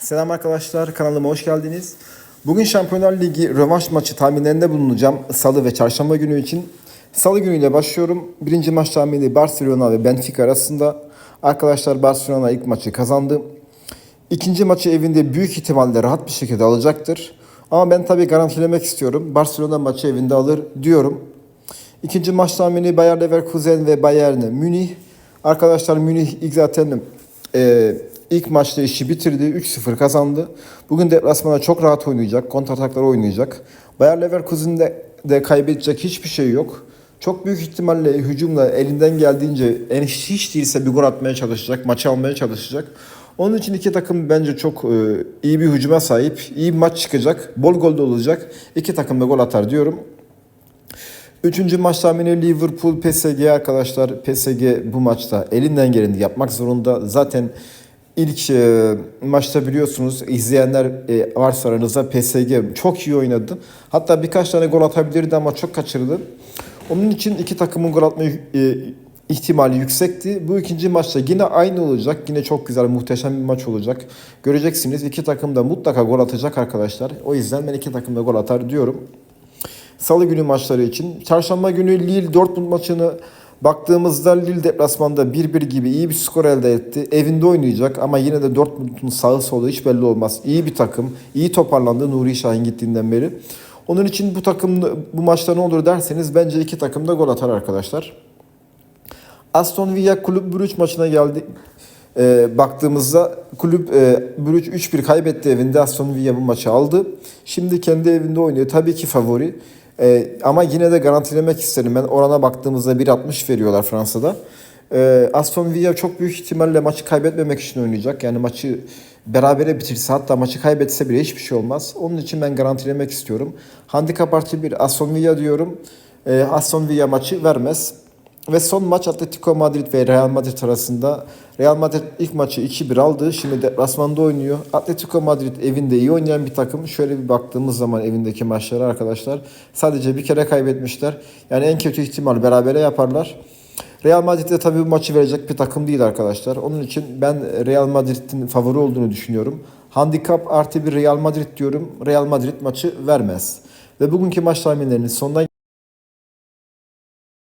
Selam arkadaşlar, kanalıma hoş geldiniz. Bugün Şampiyonlar Ligi rövanş maçı tahminlerinde bulunacağım. Salı ve çarşamba günü için. Salı günüyle başlıyorum. Birinci maç tahmini Barcelona ve Benfica arasında. Arkadaşlar Barcelona ilk maçı kazandı. İkinci maçı evinde büyük ihtimalle rahat bir şekilde alacaktır. Ama ben tabii garantilemek istiyorum. Barcelona maçı evinde alır diyorum. İkinci maç tahmini Bayer Leverkusen ve Bayern Münih. Arkadaşlar Münih ilk zaten e, ilk maçta işi bitirdi. 3-0 kazandı. Bugün deplasmana çok rahat oynayacak. Kontrataklar oynayacak. Bayer Leverkusen'de de kaybedecek hiçbir şey yok. Çok büyük ihtimalle hücumla elinden geldiğince en hiç değilse bir gol atmaya çalışacak. Maçı almaya çalışacak. Onun için iki takım bence çok e, iyi bir hücuma sahip. iyi bir maç çıkacak. Bol gol de olacak. İki takım da gol atar diyorum. Üçüncü maç tahmini Liverpool PSG arkadaşlar. PSG bu maçta elinden geleni yapmak zorunda. Zaten ilk e, maçta biliyorsunuz izleyenler e, varsa aranızda PSG çok iyi oynadı. Hatta birkaç tane gol atabilirdi ama çok kaçırdı. Onun için iki takımın gol atma e, ihtimali yüksekti. Bu ikinci maçta yine aynı olacak. Yine çok güzel, muhteşem bir maç olacak. Göreceksiniz iki takım da mutlaka gol atacak arkadaşlar. O yüzden ben iki takım da gol atar diyorum. Salı günü maçları için. Çarşamba günü Lille Dortmund maçını baktığımızda Lille deplasmanda 1-1 gibi iyi bir skor elde etti. Evinde oynayacak ama yine de Dortmund'un sağı solu hiç belli olmaz. İyi bir takım. iyi toparlandı Nuri Şahin gittiğinden beri. Onun için bu takım bu maçta ne olur derseniz bence iki takım da gol atar arkadaşlar. Aston Villa Kulüp Brugge maçına geldi. Ee, baktığımızda kulüp e, Brugge 3-1 kaybetti evinde. Aston Villa bu maçı aldı. Şimdi kendi evinde oynuyor. Tabii ki favori. Ee, ama yine de garantilemek isterim. Ben orana baktığımızda 1.60 veriyorlar Fransa'da. Ee, Aston Villa çok büyük ihtimalle maçı kaybetmemek için oynayacak. Yani maçı berabere bitirse hatta maçı kaybetse bile hiçbir şey olmaz. Onun için ben garantilemek istiyorum. Handikap artı 1 Aston Villa diyorum. Ee, Aston Villa maçı vermez. Ve son maç Atletico Madrid ve Real Madrid arasında. Real Madrid ilk maçı 2-1 aldı. Şimdi deplasmanda oynuyor. Atletico Madrid evinde iyi oynayan bir takım. Şöyle bir baktığımız zaman evindeki maçları arkadaşlar. Sadece bir kere kaybetmişler. Yani en kötü ihtimal berabere yaparlar. Real Madrid de tabii bu maçı verecek bir takım değil arkadaşlar. Onun için ben Real Madrid'in favori olduğunu düşünüyorum. Handikap artı bir Real Madrid diyorum. Real Madrid maçı vermez. Ve bugünkü maç tahminlerinin sonuna